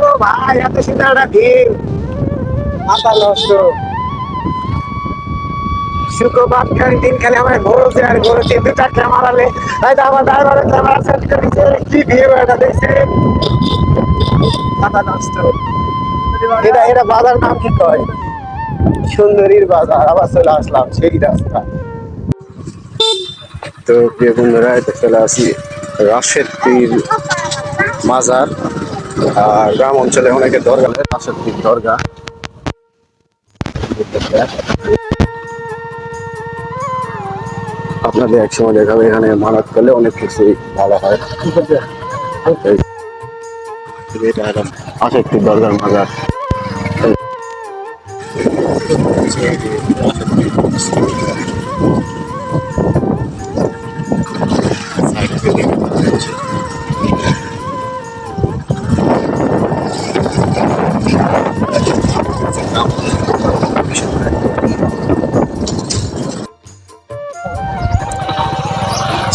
ও ভাই, এত সুন্দর ভিড়। মাথা নষ্ট। শুক্রবার দিন আর ঘোরছে দু চার ক্যামেরা লে তাই তো আমার ড্রাইভারের ক্যামেরা সেট করেছে কি ভিড় দেখছে। মাথা নষ্ট। এটা এটা বাজার নাম কি কয়? সুন্দরীর বাজার। আবার চলে আসলাম সেই রাস্তা। তো প্রিয় বন্ধুরা এটা চলে আসি রাশেদপুর মাজার আর গ্রাম অঞ্চলে অনেকে দরগা রাশেদপুর দরগা। আপনাদের এক সময় দেখাবে এখানে মারাত করলে অনেক কিছুই ভালো হয়। এই- এটা একটা রাশেদপুর দরগার মাজার।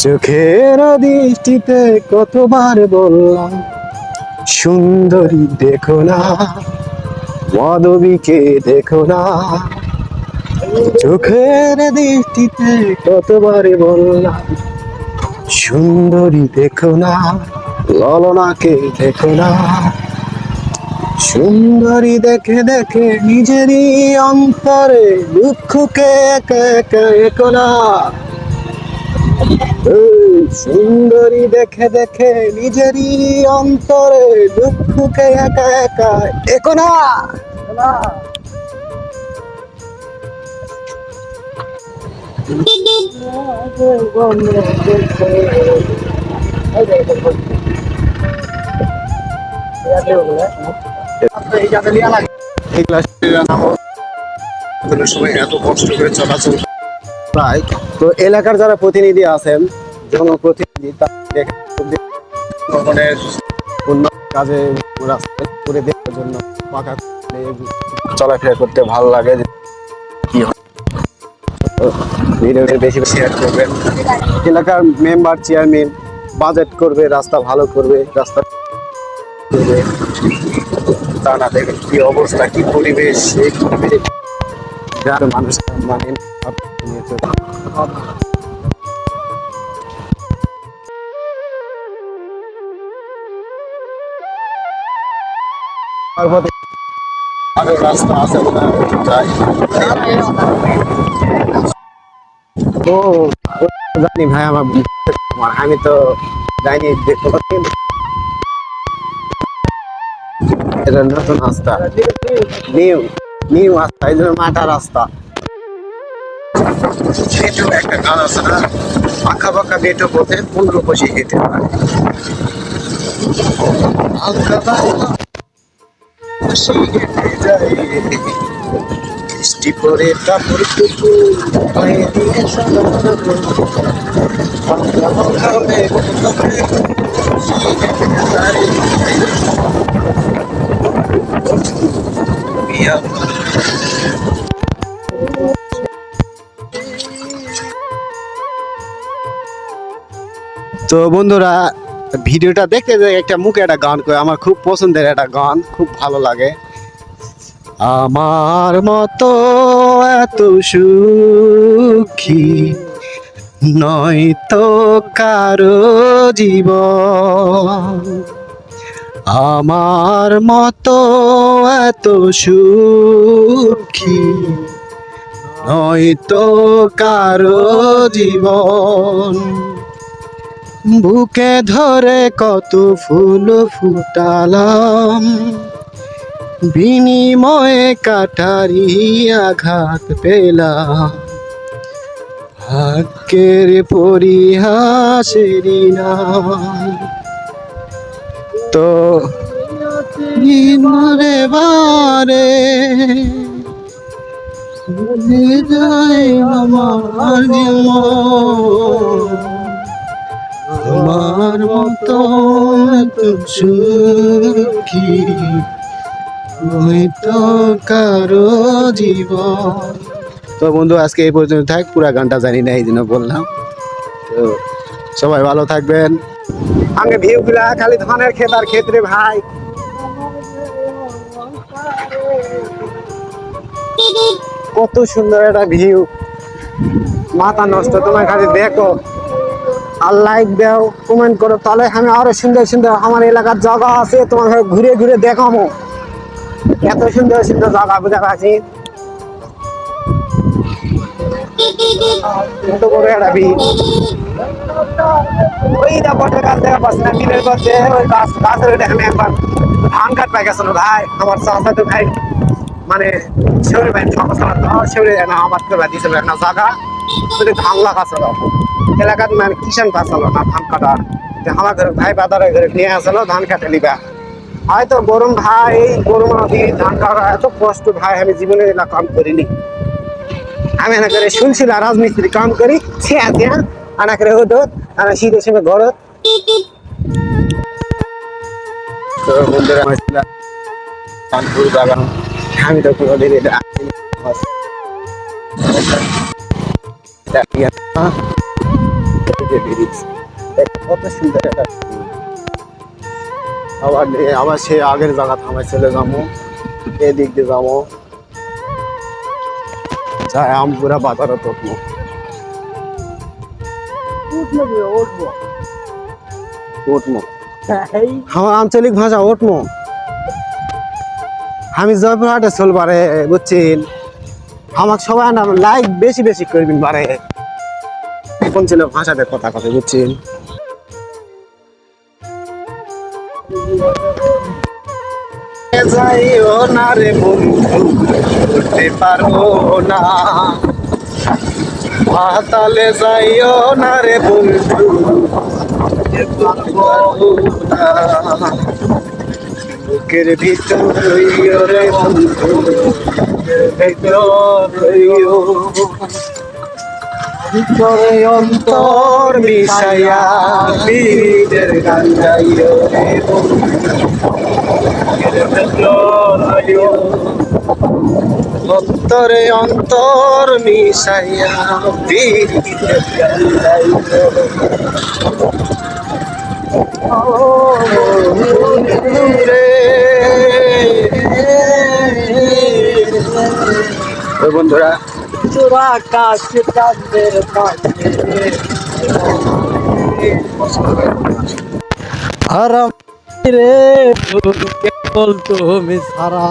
চোখের দৃষ্টিতে কতবার বললাম, সুন্দরী দেখো না, মাধবীকে দেখো না। চোখের দৃষ্টিতে কতবার বললাম, সুন্দরী দেখো না, ললনাকে দেখো না। সুন্দরী দেখে দেখে নিজেরই অন্তরে দুঃখকে একে একে না। সুন্দরী দেখে দেখে নিজেরই অন্তরে দুঃখকে একা একা দেখো না। এই এত কষ্ট করে চলাচল প্রায়। তো এলাকার যারা প্রতিনিধি আছেন, জনপ্রতিনিধি তাদের কাজে রাস্তা করে দেওয়ার জন্য পাকা চলাফেরা করতে ভালো লাগে কি ভিডিওটা বেশি বেশি শেয়ার করবেন। এলাকার মেম্বার চেয়ারম্যান বাজেট করবে, রাস্তা ভালো করবে, রাস্তা তা না দেখে কি অবস্থা, কি পরিবেশ এই পরিবেশে? যার মানুষ মানে নিয়ে চলে তারপরে আরও রাস্তা আছে যাই ও জানি ভাই, আমার- আমি তো যাইনি দেখতে পাচ্ছি এটা নতুন রাস্তা নিউ। নিউ রাস্তা, এই জন্য মাটা রাস্তা। সেটাও একটা গান আছে না? আঁকা বাঁকা বেটো পথে পনেরো বসে হেঁটে পরে। তো বন্ধুরা, ভিডিওটা দেখতে একটা মুখে একটা গান করে আমার খুব পছন্দের একটা গান, খুব ভালো লাগে। আমার মতো এত সুখী নয় তো কারও জীবন। আমার মতো এত সুখী নয় তো কারও জীবন। বুকে ধরে কত ফুল ফুটালাম, বিনিময়ে কাটারি আঘাত পেলাম। ভাগ্যের পরিহাসেরই নাম তো দিনরে বারে যায় আমার আমার মতো সুখী হয়তো কারও জীবন। তো বন্ধু আজকে এই পর্যন্ত থাক পুরা গানটা জানি না এই জন্য বললাম। তো সবাই ভালো থাকবেন। আগে ভিউ গুলা, খালি ধানের ক্ষেত আর ক্ষেত্রে ভাই। কত সুন্দর একটা ভিউ। মাথা নষ্ট, তোমার খালি দেখো। আর লাইক দাও, কমেন্ট করো, তাহলে আমি আরও সুন্দর সুন্দর আমার এলাকার জায়গা আছে, তোমার ঘুরে ঘুরে দেখাবো এত সুন্দর সুন্দর জায়গা বুঝা পাচ্ছি কত একটা ভিউ। ধান কাট পাই গেছিল ভাই, আমার ভাই মানে ভাই আমার দিয়েছিল একটা জায়গা ধান লাগাছিল এলাকার মানে কিষান পাচ্ছিল না ধান আমার ঘরে ভাই বাজারে ঘরে নিয়ে আসলো ধান কাটে নিবা হয়তো গরম, ভাই গরম ধান কাটা, এত কষ্ট, ভাই, আমি জীবনে কাম করিনি। আমি এনে করে শুনছিলাম রাজমিস্ত্রি কাম করি সে আছে আনা করে হতো আনা শীতের সময় ঘর তো বন্ধুরা আমার কানপুর বাগান। আমি তো কোনোদিন এটা কত সুন্দর একটা আবার আবার সে আগের জায়গা থামাই চলে যাব এদিক দিয়ে যাব। যাই আমপুরা বাজারে উঠবো। আমার আঞ্চলিক ভাষা উঠবো। আমি জয়পুরহাটে চলবারে বুঝছেন আমাকে সবাই না লাইক বেশি বেশি করবেন বারে। কোন ছিল ভাষাতে কথা কথা বুঝছেন যাইও না রে বন্ধু করতে পারব না। পাতালে যাইও না রে বন্ধু। বুকের ভিতর রইও রে বন্ধু। ভিতর রইও। ভিতরে অন্তর মিশাইয়া বীরের গান গাইও রে বন্ধু। ভিতর অন্তরে অন্তর মিশাইয়া বন্ধুরা চোরা কাশ পাশে। হারাম রে সারা?